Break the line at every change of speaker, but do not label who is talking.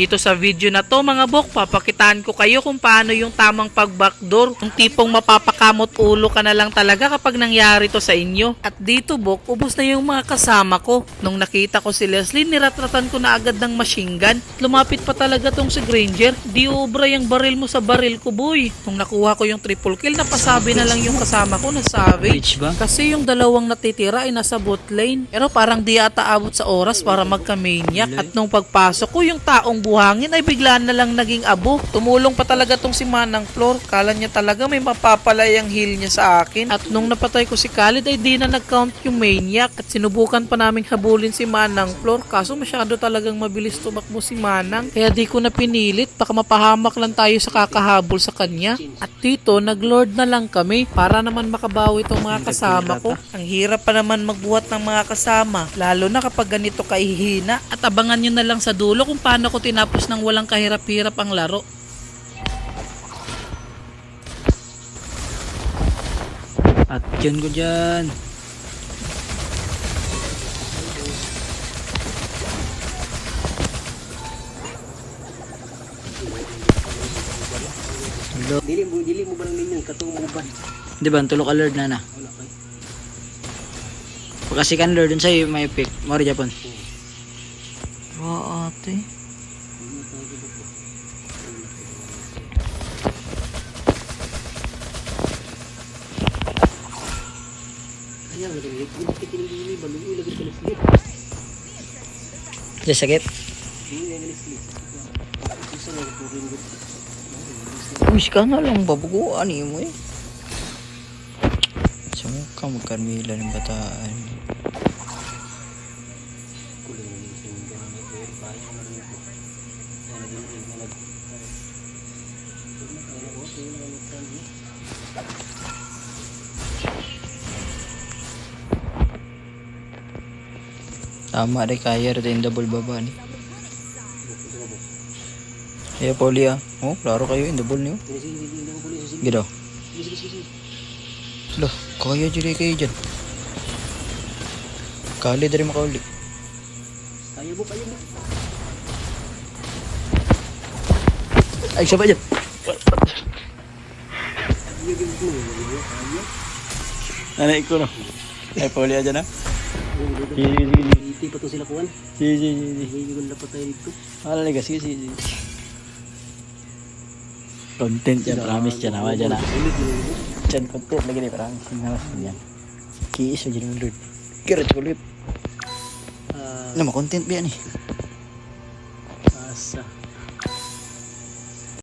Dito sa video na to mga bok, papakitaan ko kayo kung paano yung tamang pag-backdoor. Yung tipong mapapakamot ulo ka na lang talaga kapag nangyari to sa inyo. At dito bok, ubos na yung mga kasama ko. Nung nakita ko si Leslie, niratratan ko na agad ng machine gun. Lumapit pa talaga tong si Granger. Di obra yung baril mo sa baril ko boy. Nung nakuha ko yung triple kill, napasabi na lang yung kasama ko na savage. Kasi yung dalawang natitira ay nasa bot lane. Pero parang di ata abot sa oras para magka-maniac. At nung pagpasok ko, yung taong buhangin ay bigla na lang naging abo. Tumulong pa talaga tong si Manang Flor. Kala niya talaga may mapapalay ang heal niya sa akin. At nung napatay ko si Khalid ay di na nag-count yung maniac. At sinubukan pa naming habulin si Manang Flor. Kaso masyado talagang mabilis tumakbo si Manang. Kaya di ko na pinilit. Baka mapahamak lang tayo sa kakahabol sa kanya. At dito, nag-lord na lang kami para naman makabawi itong mga kasama ko. Ang hirap pa naman magbuhat ng mga kasama. Lalo na kapag ganito kaihina. At abangan nyo na lang sa dulo kung paano ko tinapos ng walang kahirap-hirap ang laro.
At yun ko dyan. Hello.
Dili mo dili mo barang ninyo katong ba?
Di ba, tulog ka Lord na na. Pagkasi kan Lord, dun sa'yo may pick. Mori Japon.
Wow, ate.
Mo dili mo kitin dili ba lugi lagi sa sleep.
Diyan sakit.
Dili nga sleep. Isa na ko rin gud.
Uy, ka na lang babuguan mo eh. Saan ka magkarmila ng bataan? Tama rin kaya rin double baba ni. Kaya Pauli ah. Oh, klaro kayo yung double niyo.
Sige.
Lah, kaya dyan kayo dyan. Kali dari makauli.
Kaya mo kaya mo.
Ay, siya ba dyan? Nanay ko no. Ay, Pauli aja na.
Sige
Sige, sige, sige.
Iti pa to dito.
Ah. Lagi nih, promise. Nawas yan. Kiis aja ng lord. Kira kulit.
Ah,
Nama content biya nih.